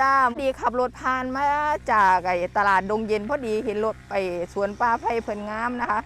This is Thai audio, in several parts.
จ้าดีขับรถผ่านมาจากไอ้ตลาดดงเย็นพอดีเห็นรถไปสวนปลาไผ่เพิ่นงามนะคะ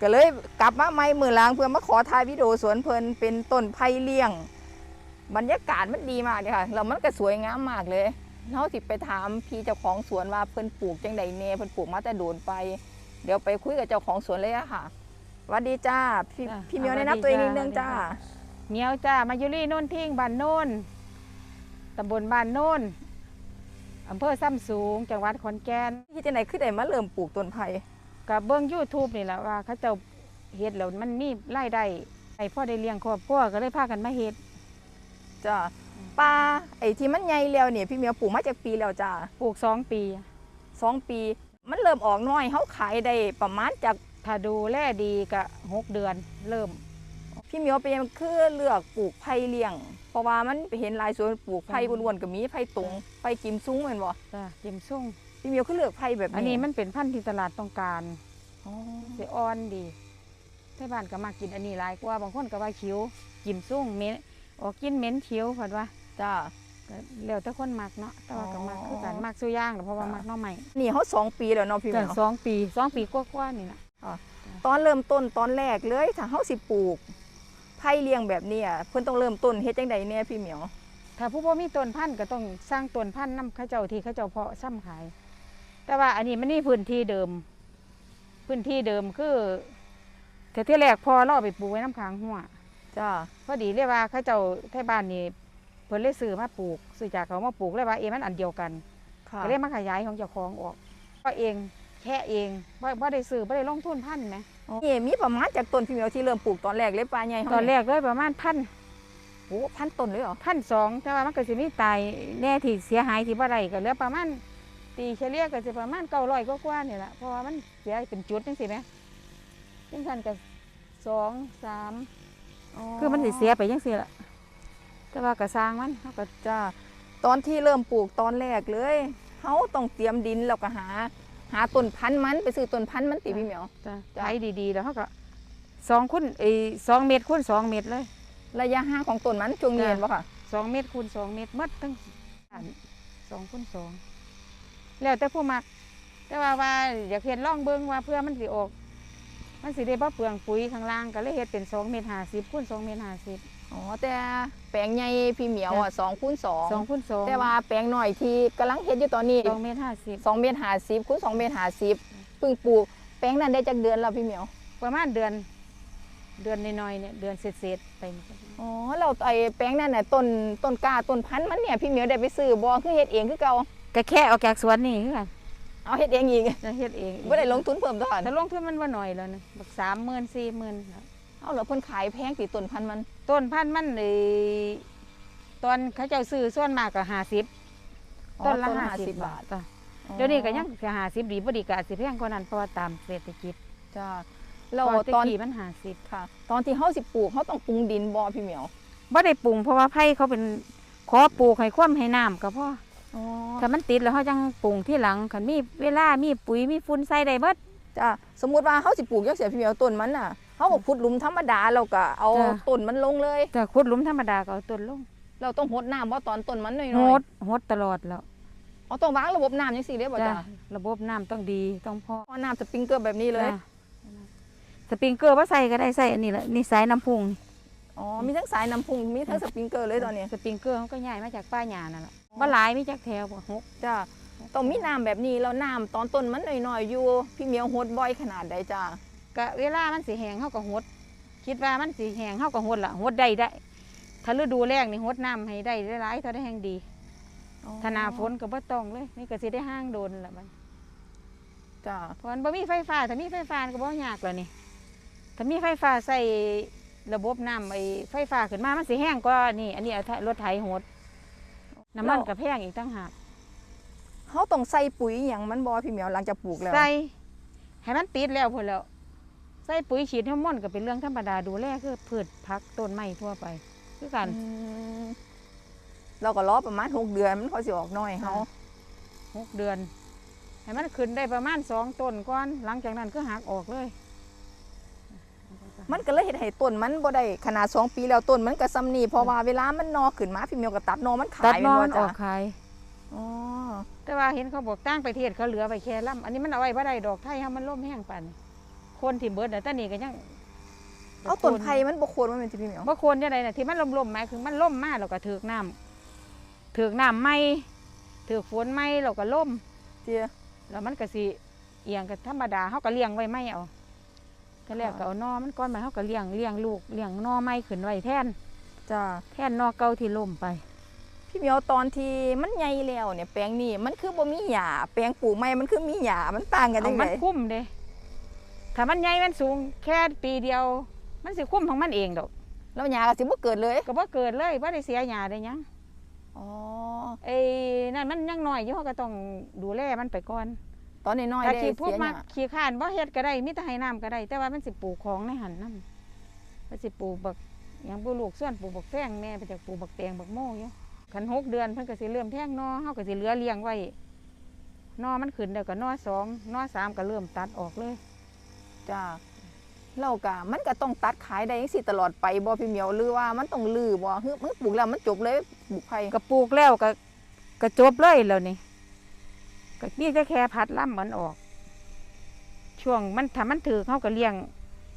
ก็เลยกลับมาใหม่มือหล้างเพื่อมาขอถ่ายวิดีโอสวนเพิ่นเป็นต้นไผ่เลี้ยง บรรยากาศมันดีมากเลยค่ะแล้วมันก็สวยงามมากเลยเราสิไปถามพี่เจ้าของสวนว่าเพิ่นปลูกจังใดเน่เพิ่นปลูกมาแต่โดนไป เดี๋ยวไปคุยกับเจ้าของสวนเลยอะค่ะสวัสดีจ้าพี่จ้ะพี่เมียวสวัสแนะดีนำตัวเองจ้ะนิดนึงสวัสดีจ้าค่ะเหนียวจ้ามายุรีโน่นทิ้งบ้านโน่นตำบลบ้านโน่น อำเภอซ้ำสูง จังหวัดขอนแก่นพี่จังไหนคือได้มาเริ่มปลูกต้นไผ่กับเบิ้งยูทูบนี่แหละว่าเขาเจ้าเฮ็ดแล้วมันมีรายได้ไอ้พ่อได้เลี้ยงครอบครัวก็เลยพากันมาเฮ็ดจ้าปลาไอ้ที่มันใหญ่แล้วเนี่ยพี่เมียวปลูกมาจากปีแล้วจ้าปลูกสองปีสองปี มันเริ่มออกน้อยเขาขายได้ประมาณจากถ้าดูแลดีก็หกเดือนเริ่ม พี่เมียวเป็นยังคือเลือกปลูกไผ่เลี้ยง เพราะว่ามันไปเห็นหลายสวนปลูกไผ่อืมล้วนๆก็มีไผ่ตุงไผ่กิมซุ้งเหมือนบ่จ้าจิมซุ่งพี่เมียวคือเลือกไผ่แบบนี้อันนี้มันเป็นพันธุ์ที่ตลาดต้องการอ๋อสิอ่อนดีที่บ้านก็มากินอันนี้หลายกว่าบางคนก็ว่าคิ้วจิมซุ่งเหม็นออกกินเหม็นคิ้วเพิ่นว่าจ้าก็แล้วแต่คนมักเนาะแต่ว่าก็มักอ๋อคือกันมักสู้ย่างเพราะว่าค่ะมักหน้อใหม่นี่เขาสองปีแล้วเนาะพี่เมีก็ยวสองปีสองปีกว่าๆนี่นะตอนเริ่มต้นตอนแรกเลยถ้าเขาสิปลูก ไผ่เลี้ยงแบบเนี้ยเพิ่นต้องเริ่มต้นเฮ็ดจังใดเนี่ยพี่เหมียว ถ้าผู้บ่มีต้นพันธุ์ก็ต้องสร้างต้นพันธุ์นํเขาเจ้าที่เขาเจ้าเพาะซ้ำขาย แต่ว่าอันนี้มันนี่พื้นที่เดิม พื้นที่เดิมคือแต่ที่แรกพอเราเอาไปปลูกไว้น้ำค้างหัว จ้า พอดีเรียกว่าเขาเจ้าที่บ้านนี่เพิ่นเลยซื้อมาปลูกซื้อจากเขามาปลูกเลยว่าเอะมันอันเดียวกันค่ะก็เลยมาขยายของเจ้าของออกก็เองแค่เองบ่บ่ได้ซื้อบ่ได้ลงทุนพันธุ์ไหม นี่มีประมาณจากต้นพี่เหมียวที่เริ่มปลูกตอนแรกเลยปลาใหญ่เฮาตอนแรเยกเลยประมาณพันโอ้พันต้นเลยเหรอพันสองแต่ว่ามันก็สิมีตายแน่ที่เสียหายที่บ่ได้ก็เหลือประมาณตีเฉลี่ยก็สิประมาณเก้าร้อยกว่าๆนี่แหละเพราะว่ามันเสียเป็นจุดจังซี่แหมจังซั่นก็สองสามคือมันสิเสียไปจังซี่ล่ะแต่ว่าก็สร้างมันเฮาก็จ้าตอนที่เริ่มปลูกตอนแรกเลยเฮาต้องเตรียมดินแล้วก็หา หาต้นพันธุ์มันไปซื้อต้นพันธุ์มันติพี่เหมียวจะจ้ะ ใช้ดีๆแล้วเฮาก็สองคูณเอ้ยสองเมตรคูณสองเมตรเลย ระยะห่างของต้นมันช่วงนี้จ้ะเห็นบ่ค่ะ สองเมตรคูณสองเมตรหมัดทั้งอันสองคูณสองแล้วแต่ผู้มัก แต่ว่าว่าอยากเห็นล่องเบิ้งว่าเพื่อมันสิออก มันสิได้บ่เปลืองปุ๋ยข้างล่างก็เลยเฮ็ดเป็นสองเมตรห้าสิบคูณสองเมตรห้าสิบอ๋อแต่แปลงใหญ่พี่เหมียวอะสองคูณสองสองคูณสองแต่ว่าแปลงหน่อยที่กำลังเฮ็ดอยู่ตอนนี้สองเมตรห้าสิบสองเมตรห้าสิบคูณสองเมตรห้าสิบเพิ่งปลูกแปลงนั้นได้จากเดือนแล้วพี่เหมียวประมาณเดือน เดือนน้อยๆเนี่ยเดือนเศษๆไปอ๋อเราไอ้แปลงนั้นน่ะต้นต้นกล้าต้นพันธุ์มันเนี่ยพี่เหมียวได้ไปซื้อบ่คือเฮ็ดเองคือเก่าก็แค่ออกจากสวนนี่คือกัน เอาเฮ็ดเองอีกจะเฮ็ดเองบ่ได้ลงทุนเพิ่มตลอดแต่ลงทุนมันว่าหน่อยแล้วนะบักสามหมื่นสี่หมื่นเอาแล้วเพิ่นขายแพงสิต้นพันธุ์มัน ต้นพันธุ์มันเลยตอนเขาเจ้าซื้อส่วนมากก็ห้าสิบอ๋อต้นละต้นละห้าสิบ50บาทจ้ะเดี๋ยวนี้ก็ยังห้าสิบดีบ่ดีก็อาจสิแพงกว่านั้นเพราะว่าตามเศรษฐกิจจ้าเราเพราะตอนแกี้มันห้าสิบค่ะ ตอนที่เฮาสิปลูกเฮาต้องปรุงดินบ่พี่เหมียวบ่ได้ปรุงเพราะว่าไผ่เขาเป็นขอปลูกให้คว่ำให้น้ำก็พออ๋อ ถ้ามันติดแล้วเขาจังปรุงที่หลังคันมีเวลา มีปุ๋ย มีฝุ่นใส่ได้เบิดจ้าสมมุติว่าเฮาสิปลูกจังซี่พี่เหมียวต้นมันน่ะเฮาก็ขุดหลุมธรรมดาแล้วก็เอาจ้ะต้นมันลงเลยแต่ขุดหลุมธรรมดาก็เอาต้นลง เราต้องหดน้ำบ่ตอนต้นมันน้อยโหๆดโหดตลอดแล้วเอาต้องวางระบบน้ำจังซี่เด้บ่จ้ะจ้าระบบน้ำต้องดีต้องพอพอน้ำสปริงเกอร์แบบนี้เลยจ้ะสปริงเกอร์ว่าใส่ก็ได้ใส่อันนี้แหละนี่สายน้ำพุงอ๋อมีทั้งสายน้ำพุงมีทั้งสปริงเกอร์เลยตอนนี้สปริงเกอร์เขาก็ย้ายมาจากป้าหยานั่นแหละ ว่าหลายมีจากแถวบ่หกจ้าต้องมีน้ำแบบนี้แล้วน้ำตอนต้นมันน้อยๆอยู่ พี่เหมียวหดบ่อยขนาดใดจ้าก็เวลามันสิแห้งเขาก็หด คิดว่ามันสิแห้งเขาก็หดละหดได้ได้ ถ้าฤดูแล้งนี่หดน้ำให้ได้หลายๆเท่าได้แห้งดีถ้าหนาฝนก็บ่ต้องเลยนี่ก็สิได้ห้างโดนละมันจ้าเพราะมันบ่มีไฟฟ้าถ้ามีไฟฟ้าก็บ่ยากแล้วนี่ถ้ามีไฟฟ้าใส่ระบบน้ำไอ้ไฟฟ้าขึ้นมามันสิแห้งกว่านี่ อันนี้เอารถไถหด น้ำมันก็แพงอีกตั้งหากเขาต้องใส่ปุ๋ยอย่างมันบ่พี่เหมียวหลังจากปลูกแล้วใส่ให้มันติดแล้วพุ่นแล้วใส่ปุ๋ยฉีดฮอร์โมนก็เป็นเรื่องธรรมดาดูแลคือพืชพักต้นไม้ทั่วไป คือกันอืมเราก็รอประมาณหกเดือนมันค่อยสิออกน้อยเขาหกเดือนให้มันขึ้นได้ประมาณสองต้นก่อน หลังจากนั้นก็หักออกเลย มันก็เลยเห็นให้ต้นมันบ่ได้ขนาดสองปีแล้วต้นมันก็ซ้ำนี่เพราะว่าเวลามันนอขึ้นมาพี่เหมียวก็ตัดนอมันขาตัดยนอแม่มันบ่อจ้ะอกขายออ๋อแต่ว่าเห็นเขาบอกต่างประเทศเขาเหลือไว้แค่ลำอันนี้มันเอาไว้บ่ได้ดอกไทยเฮามันล่มแห้งปานนี้คนที่เบิดน่ะแต่นี่ก็ยังเอาต้นไผ่มันบ่ควรมันเป็นสิพี่เหมียวบ่ควรจังไดน่ะที่มันล่มๆหมายคือมันล่มมาแล้วก็ถึกน้ำถึกน้ำไหมถึกฝนไหมแล้วก็ล่ม เจียแล้วมันก็สิเอียงก็ธรรมดาเฮาก็เลี้ยงไว้ไม่เอา ก็แล้วค่ะก็เอานอมันก่อนมาเฮาก็เลี้ยงเลี้ยงลูกเลี้ยงนอไม้ขึ้นไว้แทนจ้าแทนนอเก่าที่ล่มไป พี่เหมียวตอนที่มันใหญ่แล้วเนี่ยแปลงนี้มันคือบ่มีหญ้าแปลงปลูกใหม่มันคือมีหญ้ามันต่างกันเอาจังมัไดนคุ้มเด้ถ้ามันใหญ่มันสูงแค่ปีเดียว มันสิคุ้มของมันเองดอกแล้วหญ้าก็สิบ่เกิดเลยก็บ่เกิดเลยบ่ได้เสียหญ้าได้หยังอ๋อไอ้นั่นมันยังน้อยอยู่เฮาก็ต้องดูแลมันไปก่อน ตอนน้อยๆถ้าได้ขี้พวกเสียหมาญ้าขี้ข้านบ่เฮ็ดก็ได้มีแต่ให้น้ำก็ได้ แต่ว่ามันสิปลูกของในหันนํมันสิปลูกบักหยังบ่ลูกส่วนปลูกบักแฟงแม่ไปจากปลูกบักแตงบักโม่อยู่คันหกเดือนเพิ่นก็สิเริ่มแทงหนอเฮาก็สิเหลือเลี้ยงไว้หนอมันขึ้นแล้วก็หนอสองหนอสามก็เริ่มตัดออกเลย จ้าเราก็มันก็ต้องตัดขายได้จังซี่ตลอดไปบ่พี่เหมียวหรือว่ามันต้องลือบ่คือมันปลูกแล้วมันจบเลยปลูกไผ่ก็ปลูกแล้วก็ก็จบเลยแล้วนี่ ก็มีแต่แค่พัดล่ำมันออก ช่วงมันถ้ามันถือเขาก็เลี้ยง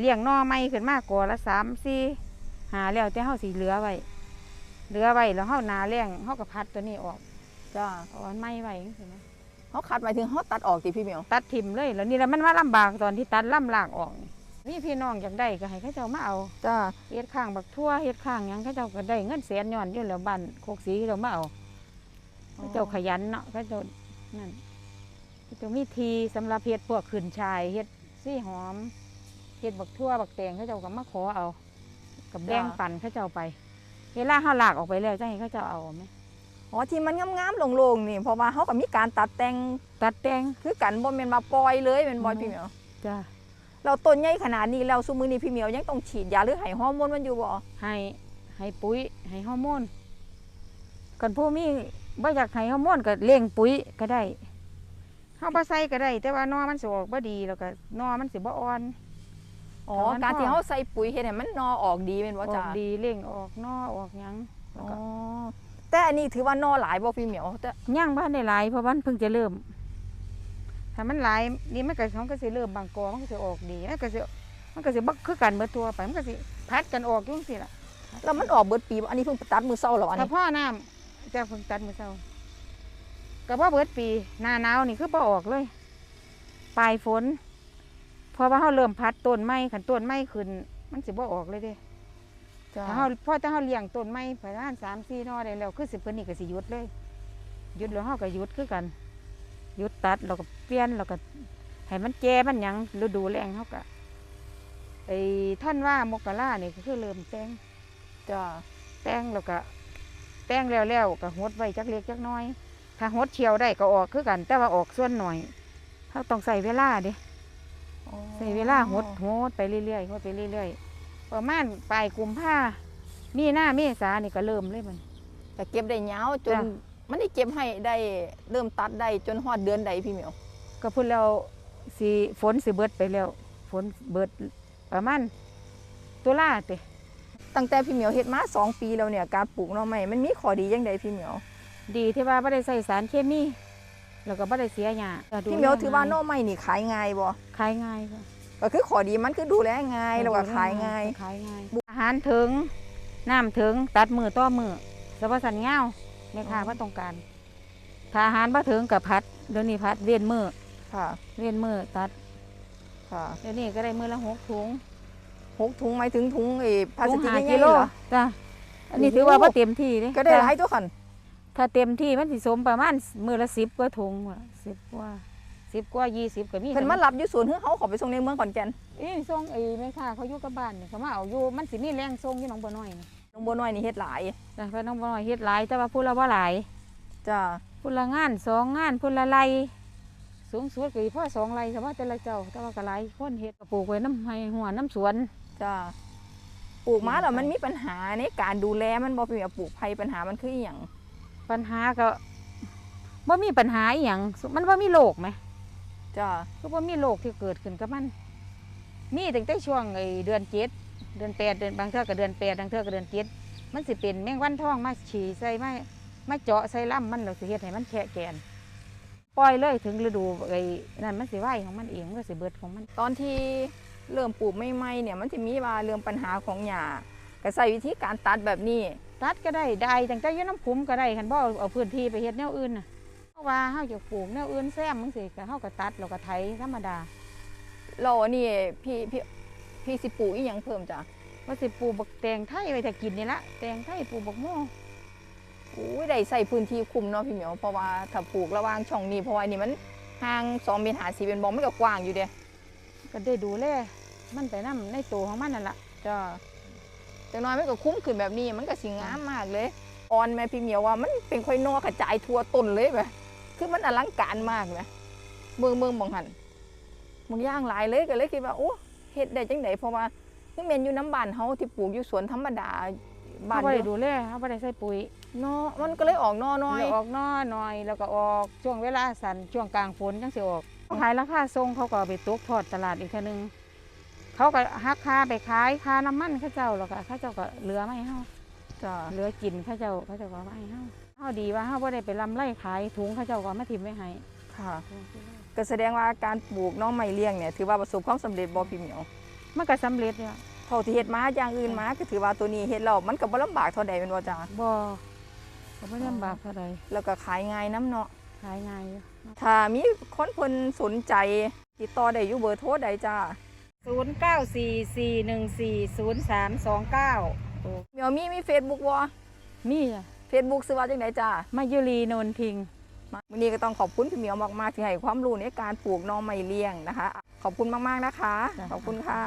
เลี้ยงหนอไม้ขึ้นมากกว่าละสามสี่หาแล้วแต่เขาสีเหลือไว้เหลือไว้แล้วเขานาแรงเขาก็พัดตัวนี้ออกจ้าเอาอันไม้ไว้จังซี้นะเฮาคัดหมายถึงเฮาตัดออกติพี่เหมียวตัดทิมเลยแล้วนี่แหละมันว่าลำบากตอนที่ตัดล่ำลากออกนี่พี่น้องอยากได้ก็ให้เขาเจ้ามาเอาจ้าเฮ็ดข้างบักทั่วเฮ็ดข้างหยังเขาเจ้าก็ได้เงินแสนย้อนอยู่แล้วบ้านโคกสีเขาเจ้ามาเอาเขาเจ้าขยันเนาะเขาเจ้านั่นเขาเจ้ามีทีสำหรับเฮ็ดพวกขึ้นชายเฮ็ดซี่หอมเฮ็ดบักทั่วบักแตงเขาเจ้าก็มาขอเอา กับแบ่งปันเขาเจ้าไปเวลาเขาลากออกไปแล้วจะให้เขาเจ้าเอาไหมอ๋อที่มันงามๆโล่งๆนี่เพราะว่าเฮาก็มีการตัดแต่งตัดแตงคือกันบ่แม่นมาปล่อยเลยแม่นบ่อืมพี่เหมียวจ้ะเราต้นใหญ่ขนาดนี้แล้วซุมื้อนี้พี่เหมียวยังต้องฉีดยาหรือให้ฮอร์โมนมันอยู่บ่ให้ให้ปุ๋ยให้ฮอร์โมนกันผู้มีบ่อยากให้ฮอร์โมนก็เลี้ยงปุ๋ยก็ได้ เฮาบ่ใส่ก็ได้ แต่ว่านอมันสิออกบ่ดีแล้วก็นอมันสิบ่อ่อน อ๋อแต่มันการที่พอเฮาใส่ปุ๋ยเฮ็ดให้มันนอออกดีแม่นอบ่อกจ้าดีเลี้ยงออกนอออกหยังแล้วอ๋ก็อแต่อันนี้ถือว่านอหลายบ่พี่เหมียวแต่ย่างบ้านได้หลายเพราะว่ามันเพิ่งจะเริ่ม ถ้ามันหลายนี่มันก็ของก็สิเริ่มบางกอมันก็สิออกดีมันก็สิมันก็สิบ่คือกันเบิดตัวไปมันก็สิพัดกันออกอยู่จังซี่ล่ะแล้วมันออกเบิดปีบ่อันนี้เพิ่งตัดมือเช้าแล้วอันถ้านี้พ่อน้ำจะเพิ่งตัดมื้อเช้า ก็บ่เบิดปีหน้าหนาวนี่คือบ่ออกเลย ปลายฝนเพราะว่าเฮาเริ่มพัดต้นไม้คันต้นไม้ขึ้น มันสิบ่ออกเลยเด้จ้าถ้าเฮาพอถ้าเฮาเลี้ยงต้นไม้ประมาณ3-4นอได้แล้วคือสิเพิ่นนี่ก็สิหยุดเลยหยุดแล้วเฮาก็หยุดคือกันหยุดตัดแล้วก็เปลี่ยนแล้วก็ให้มันแก่มันหยังฤดูแล้งเฮาก็ไอ้ท่านว่ามกรานี่ก็คือเริ่มแต่งจ้าแต่งแล้วก็แต่งแล้วแล้วก็หดไว้จักเล็กจักน้อย ถ้าหดเชียวได้ก็ออกคือกัน แต่ว่าออกส่วนหน่อยเขาต้องใส่เวลาเด้ใส่เวลาหดหดไปเรื่อยๆหดไปเรื่อยๆประมาณปลายกุมภามีหน้าเมษานี่ก็เริ่มเลยมันแต่เก็บได้ยาวจนจ้ะมันได้เก็บให้ได้เริ่มตัดได้จนฮอดเดือนใดพี่เหมียวก็พูดแล้วสีฝนสิเบิดไปแล้ว ฝนเบิดประมาณตุลาเตตั้งแต่พี่เหมียวเฮ็ดมาสองปีแล้วเนี่ยการปลูกหน่อไม้มันมีข้อดีจังใดพี่เหมียว ดีที่ว่าไม่ได้ใส่สารเคมีแล้วก็ไม่ได้เสียหญ้าก็ดูพี่เหมียวแลถือว่าหน่ง่อไม้นี่ขายง่ายบ่ขายง่ายค่ะก็คือข้อดีมันคือดูแลง่ายแล้วก็ขายง่ายขายง่ายอาหารถึงน้ำถึงตัดมือต่อมือสวัสดิ์เงาแม่ค้าอ๋อว่าต้องการถ้าอาหารบ่ถึงกับพัดเดี๋ยวนี้พัดเวียนมือค่ะ เวียนมือตัดค่ะเดี๋ยวนี้ก็ได้มือละหกถุงหกถุงหมายถึงถุงไอ้พลาสถุงติกห้าใหญ่กิๆโลเหรอจ้ะอันนี้โอ้โหถือว่าบ่เต็มที่เด้ก็ได้หจ้ะลายตัวคัน ถ้าเต็มที่มันสิสมประมาณมือละสิบกว่าถุงสิบกว่าสิบกว่ายี่สิบก็มีเพิ่นมารับอยู่ศูนย์เฮือเขาขอไปส่งในเมืองขอนแก่นเอ้ยส่งไอ้แม่ค้าเขาอยู่กับบ้านนี่เขามาเอาอยู่มันสิมีแรงส่งอยู่หนองบัวน้อยนี่หนองบัวน้อยนี่เฮ็ดหลายจ้ะเพราะหน้องบัวน้อยเฮ็ดหลายแต่ว่าผู้ละบ่หลายจ้าพุ่นละงานสองงานพุ่นละไรสูงสุดก็อีพ่อสองไรสมมติแต่ละเจ้าแต่ว่าก็หลายคนเฮ็ดก็ปลูกไว้น้ำให้หัวน้ำสวนจ้าปลูกมาแล้วมันมีปัญหาในการดูแลมันบ่พี่เหมียวปลูกไผ่ปัญหามันคืออีหยัง ปัญหาก็บ่มีปัญหาอหย่างมันบ่มีโรคไหมจ้าคือบ่มีโรคที่เกิดขึ้นกับมัน มีตั้งแต่ช่วงไอ้เดือนเจ็ดเดือนแปดเดือนบางเทื่อก็เดือนแปดบางเทื่อก็เดือนเจ็ดมันสิเป็นแมงวันทองมาฉี่ใส่มามาเจาะใส่ลำมันเราสิเฮ็ดให้มันแฉะแกนปล่อยเลยถึงฤดูไอ้นั่นมันสิไหวของมันเองมันก็สิเบิดของมัน ตอนที่เริ่มปลูกใหม่ๆเนี่ยมันจะมีว่าเรื่องปัญหาของหญ้า ก็ใส่วิธีการตัดแบบนี้ ตัดก็ได้ได้ตั้งแต่อยืนน้ำคุ้มก็ได้คันบ่เอาเอาพื้นที่ไปเฮ็ดแนวอื่นน่ะเพราะว่าเฮาจะปลูกแนวอื่นแซมจังซี่ก็เฮาก็ตัดแล้วก็ไถธรรมดาเราอันนี่พี่พี่พี่สิปลูกอีหยังเพิ่มจ้ะว่าสิปลูกบักแตงไทยไว้ถ้ากินนี่ละแตงไทยปลูกบักโม่อุ้ยได้ใส่พื้นที่คุมเนาะพี่เหมียวเพราะว่าถ้าปลูกระหว่างช่องนี้เพราะว่านี่มันห่างสองเมตรหาสีเป็นบอมันก็กว้างอยู่เด้ก็ได้ดูแลมันไปนํในตัวของมันนั่นล่ะจ้า จังน้อยมันก็คุ้มขึ้นแบบนี้มันก็สิงามมากเลยอ่อนแม่พี่เหมียวว่ามันเป็นค่อยนอกระจายทั่วต้นเลยแบบคือมันอลังการมากนะเมืองเมืองบองหันมึงย่างหลายเลยก็เลยคิดว่าโอ้เฮ็ดได้จังไดเพราะว่าคือแม่นอยู่น้ำบ้านเฮาที่ปลูกอยู่สวนธรรมดาบ้าเฮานบ่เดีได้ยวดูแลเฮาบ่ได้ใส่ปุ๋ยเนาะมันก็เลยออกนอน้อยแล้วออกหน้อหน่อยแล้วก็ออกช่วงเวลาสั้นช่วงกลางฝนจังสิออกขายราคาส่งเขาก็เอาไปตกทอดตลาดอีกเทีนึง เขาก็หักค่าไปขายค่าน้ำมันเขาเจ้าแล้วก็เขาเจ้าก็เหลือไม่เฮาจ้าเหลือกินเขาเจ้าเขาเจ้าก็เอามาให้เฮาเฮาดีว่าเฮาบ่ได้ไปลำไรขายถุงเขาเจ้าก็เอามาทิมไว้ให้ค่ะ ก็แสดงว่าการปลูกน้องไม้เลี้ยงเนี่ยถือว่าประสบความสำเร็จบ่พี่เหมียวมันก็สำเร็จเนี่ยเท่าที่เฮ็ดมาอย่างอื่นมาก็ถือว่าตัวนี้เฮ็ดแล้วมันก็บ่ลำบากเท่าใดแม่นบ่จ้าบ่ก็บ่ลำบากเท่าใดแล้วก็ขายง่ายน้ำเนาะขายง่ายอยู่ถ้ามีคนเพิ่นสนใจติดต่อได้อยู่เบอร์โทรใดจ้า 0944140329เมียวมีมี Facebook บ่มีจ้ะ Facebook ชื่อว่าจังไดจ้ามายุรีโนนทิงวันนี้ก็ต้องขอบคุณพี่เหมียวมากๆที่ให้ความรู้ในการปลูกหน้องไม้เลี้ยงนะคะ ขอบคุณมากๆนะคะ ขอบคุณค่ะ